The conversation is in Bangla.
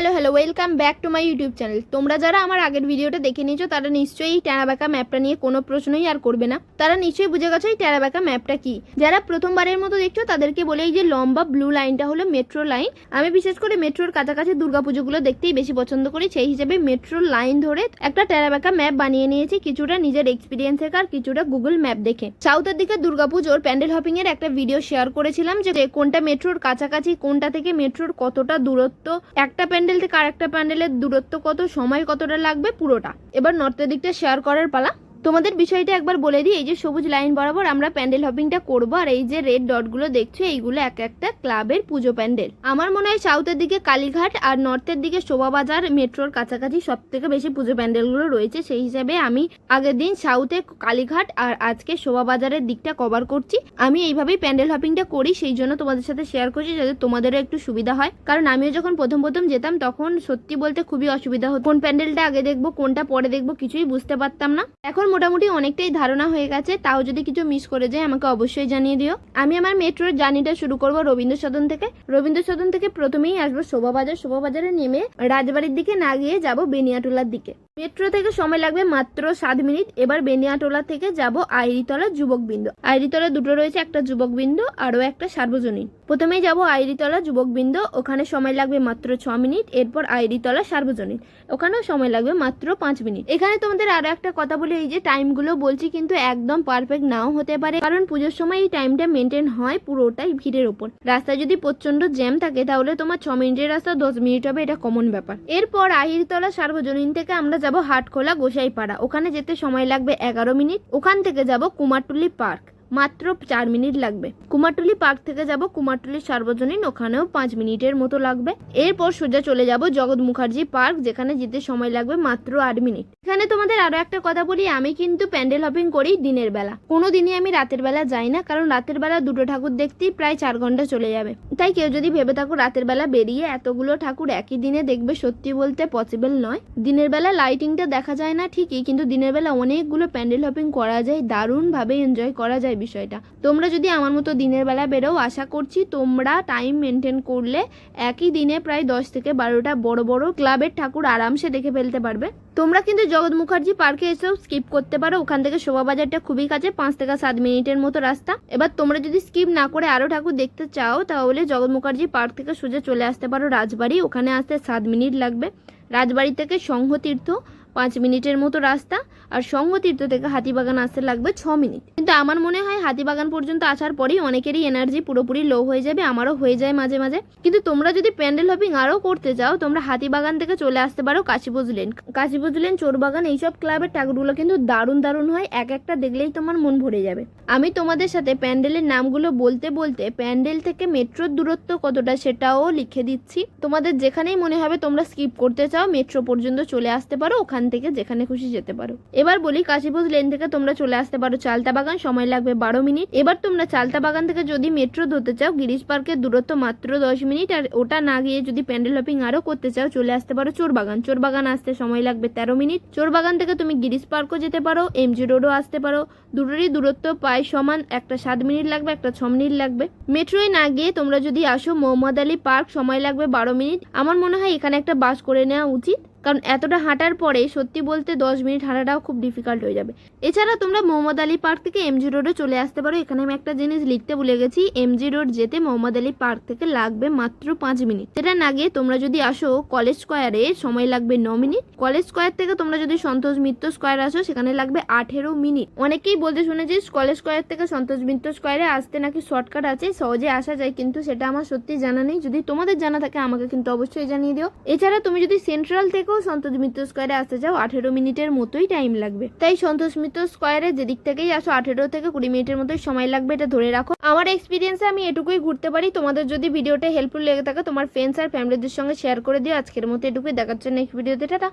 Hello hello welcome back to my YouTube channel তোমরা যারা আমার আগের ভিডিওটা দেখে নিয়েছো, তারা নিশ্চয়ই এই ট্যারাবাকা ম্যাপটা নিয়ে কোনো প্রশ্নই আর করবে না। তারা নিশ্চয়ই বুঝে গেছো এই ট্যারাবাকা ম্যাপটা কি? যারা প্রথমবারের মতো দেখছ, তাদেরকে বলে এই যে লম্বা ব্লু লাইনটা হলো মেট্রো লাইন আমি বিশেষ করে মেট্রোর কাছাকাছি দুর্গাপুজোগুলো দেখতেই বেশি পছন্দ করি। সেই হিসেবে মেট্রো লাইন ধরে একটা ট্যারাবাকা ম্যাপ বানিয়ে নিয়েছি, কিছুটা নিজের এক্সপিরিয়েন্স থেকে আর কিছুটা গুগল ম্যাপ দেখে। সাউথের দিকে দুর্গাপুজোর প্যান্ডেল হপিং এর একটা ভিডিও শেয়ার করেছিলাম যে কোনটা মেট্রোর কাছাকাছি, কোনটা থেকে মেট্রোর কতটা দূরত্ব। একটা প্যান্ডেল থেকে আরেকটা প্যান্ডেলের দূরত্ব কত, সময় কতটা লাগবে, পুরোটা। এবার নর্থের দিকটা শেয়ার করার পালা। তোমাদের বিষয়টা একবার বলে দিই, এই যে সবুজ লাইন বরাবর আমরা প্যান্ডেল হপিংটা করব, আর এই যে রেড ডটগুলো দেখছ, এইগুলো এক একটা ক্লাবের পুজো প্যান্ডেল। আমার মনে হয় সাউথের দিকে কালীঘাট আর নর্থের দিকে শোভাবাজার মেট্রোর কাছাকাছি সব থেকে বেশি পুজো প্যান্ডেলগুলো রয়েছে। সেই হিসাবে আমি আগের দিন সাউথে কালীঘাট আর আজকে শোভাবাজারের দিকটা কভার করছি। আমি এইভাবেই প্যান্ডেল হপিংটা করি, সেই জন্য তোমাদের সাথে শেয়ার করছি, যাতে তোমাদেরও একটু সুবিধা হয়। কারণ আমিও যখন প্রথম প্রথম যেতাম, তখন সত্যি বলতে খুবই অসুবিধা হতো। কোন প্যান্ডেলটা আগে দেখব, কোনটা পরে দেখব, কিছুই বুঝতে পারতাম না। এখন মোটামুটি অনেকটাই ধারণা হয়ে গেছে, তাও যদি কিছু মিস করে যায় আমাকে অবশ্যই জানিয়ে দিও। আমি আমার মেট্রোর জার্নিটা শুরু করব রবীন্দ্র সদন থেকে। রবীন্দ্র সদন থেকে প্রথমেই আসব শোভাবাজার। শোভাবাজারে নেমে রাজবাড়ির দিকে না গিয়ে যাব বেনিয়াটোলার দিকে। মেট্রো থেকে সময় লাগবে মাত্র সাত মিনিট। এবার বেনিয়াটোলা থেকে যাব আইরিতলা যুবক বিন্দু আইরিতলা দুটো রয়েছে, একটা যুবক বিন্দু আরও একটা সার্বজনীন। প্রথমেই যাব আইরিতলা যুবক বিন্দু ওখানে সময় লাগবে মাত্র ছ মিনিট। এরপর আইরিতলা সার্বজনীন। ওখানেও সময় লাগবে মাত্র পাঁচ মিনিট। এখানে তোমাদের আরও একটা কথা বলে, এই যে টাইমগুলো বলছি কিন্তু একদম পারফেক্ট নাও হতে পারে। কারণ পুজোর সময় এই টাইমটা মেনটেন হয় পুরোটাই ভিড়ের ওপর। রাস্তায় যদি প্রচণ্ড জ্যাম থাকে, তাহলে তোমার ছ মিনিটের রাস্তা, দশ মিনিট হবে, এটা কমন ব্যাপার। এরপর আহিরতলা সার্বজনীন থেকে আমরা যাব হাটখোলা গোসাইপাড়া। ওখানে যেতে সময় লাগবে এগারো মিনিট। ওখান থেকে যাব কুমারটুলি পার্ক। মাত্র চার মিনিট লাগবে। কুমারটুলি পার্ক থেকে যাব, কুমারটুলির সার্বজনীন, ওখানেও পাঁচ মিনিটের মতো লাগবে। এরপর সোজা চলে যাব জগৎ মুখার্জি পার্ক, যেখানে যেতে সময় লাগবে মাত্র আট মিনিট। এখানে তোমাদের আরও একটা কথা বলি, আমি কিন্তু প্যান্ডেল হপিং করি দিনের বেলা। কোনো দিনই আমি রাতের বেলা যাই না, কারণ রাতের বেলা দুটো ঠাকুর দেখতেই প্রায় চার ঘণ্টা চলে যাবে। তাই কেউ যদি ভেবে থাকো রাতের বেলা বেরিয়ে এতগুলো ঠাকুর একই দিনে দেখবে সত্যি বলতে পসিবল নয়। দিনের বেলা লাইটিংটা দেখা যায় না ঠিকই, কিন্তু দিনের বেলা অনেকগুলো প্যান্ডেল হপিং করা যায়, দারুণভাবে এনজয় করা যায় বিষয়টা। তোমরা যদি আমার মতো দিনের বেলা বেরো আশা করছি তোমরা টাইম মেনটেন করলে একই দিনে প্রায় দশ থেকে বারোটা বড় বড় ক্লাবের ঠাকুর আরামসে দেখে ফেলতে পারবে। তোমরা কিন্তু জগৎ মুখার্জি পার্কে এসেও স্কিপ করতে পারো। ওখান থেকে শোভাবাজারটা খুবই কাছে, পাঁচ থেকে সাত মিনিটের মতো রাস্তা। এবার তোমরা যদি স্কিপ না করে আরও ঠাকুর দেখতে চাও, তাহলে জগৎ মুখার্জি পার্ক থেকে সোজা চলে আসতে পারো রাজবাড়ি। ওখানে আসতে সাত মিনিট লাগবে। রাজবাড়ি থেকে সংঘতীর্থ পাঁচ মিনিটের মতো রাস্তা আর সঙ্গতীর্থ থেকে হাতিবাগান আসতে লাগবে ছ মিনিট। কিন্তু আমার মনে হয় হাতিবাগান পর্যন্ত আসার পরেই অনেকেরই এনার্জি পুরোপুরি লো হয়ে যাবে, আমারও হয়ে যায় মাঝে মাঝে। কিন্তু তোমরা যদি প্যান্ডেল হপিং আরও করতে চাও তোমরা হাতিবাগান থেকে চলে আসতে পারো কাশীপুজ লেন কাশীপুজ লেন চোরবাগান, এইসব ক্লাবের ঠাকুরগুলো কিন্তু দারুণ দারুণ হয়, এক একটা দেখলেই তোমার মন ভরে যাবে। আমি তোমাদের সাথে প্যান্ডেলের নামগুলো বলতে বলতে প্যান্ডেল থেকে মেট্রোর দূরত্ব কতটা সেটাও লিখে দিচ্ছি। তোমাদের যেখানেই মনে হবে তোমরা স্কিপ করতে চাও, মেট্রো পর্যন্ত চলে আসতে পারো, ওখান থেকে যেখানে খুশি যেতে পারো। এবার বলি কাশীপুজ লেন থেকে তোমরা চলে আসতে পারো চালতা বাগান, সময় লাগবে বারো মিনিট। এবার তোমরা চালতা বাগান থেকে যদি মেট্রো ধরতে চাও, গিরিশ পার্কের দূরত্ব মাত্র দশ মিনিট। আর ওটা না গিয়ে যদি প্যান্ডেল হপিং আরও করতে চাও, চলে আসতে পারো চোর বাগান। চোর বাগান আসতে সময় লাগবে তেরো মিনিট। চোর বাগান থেকে তুমি গিরিশ পার্কও যেতে পারো এমজি রোডও আসতে পারো। দুটোরই দূরত্ব প্রায় সমান, একটা সাত মিনিট লাগবে, একটা ছ মিনিট লাগবে। মেট্রোয় না গিয়ে তোমরা যদি আসো মোহাম্মদ আলী পার্ক সময় লাগবে বারো মিনিট। আমার মনে হয় এখানে একটা বাস করে নেওয়া উচিত। কারণ এতটা হাঁটার পরে সত্যি বলতে দশ মিনিট হাঁটাটাও খুব ডিফিকাল্ট হয়ে যাবে। এছাড়া তোমরা মোহাম্মদ আলী পার্ক থেকে এমজি রোডে চলে আসতে পারো। এখানে আমি একটা জিনিস লিখতে ভুলে গেছি। এমজি রোড যেতে মোহাম্মদ আলী পার্ক থেকে লাগবে মাত্র পাঁচ মিনিট। সেটা না গিয়ে তোমরা যদি আসো কলেজ স্কোয়ারে সময় লাগবে ন মিনিট। কলেজ স্কোয়ার থেকে তোমরা যদি সন্তোষ মিত্র স্কোয়ার আসো, সেখানে লাগবে আঠেরো মিনিট। অনেকেই বলতে শুনেছি কলেজ স্কোয়ার থেকে সন্তোষ মিত্র স্কোয়ারে আসতে নাকি শর্টকাট আছে, সহজে আসা যায়, কিন্তু সেটা আমার সত্যি জানা নেই। যদি তোমাদের জানা থাকে, আমাকে কিন্তু অবশ্যই জানিয়ে দিও। এছাড়া তুমি যদি সেন্ট্রাল থেকেও সন্তোষ মিত্র স্কোয়ারে আসতে যাও, আঠেরো মিনিটের মতোই টাইম লাগবে। তাই সন্তোষ মিত্র স্কোয়ারে যেদিক থেকেই আসো, আঠেরো থেকে কুড়ি মিনিটের মতোই সময় লাগবে, এটা ধরে রাখো। আমার এক্সপিরিয়েন্সে আমি এটুকুই ঘুরতে পারি। তোমাদের যদি ভিডিওটা হেল্পফুল লেগে থাকে, তোমার ফ্রেন্ডস আর ফ্যামিলিদের সঙ্গে শেয়ার করে দিও। আজকের মতো এটুকুই দেখার জন্য নেক্সট ভিডিওতে টাটা।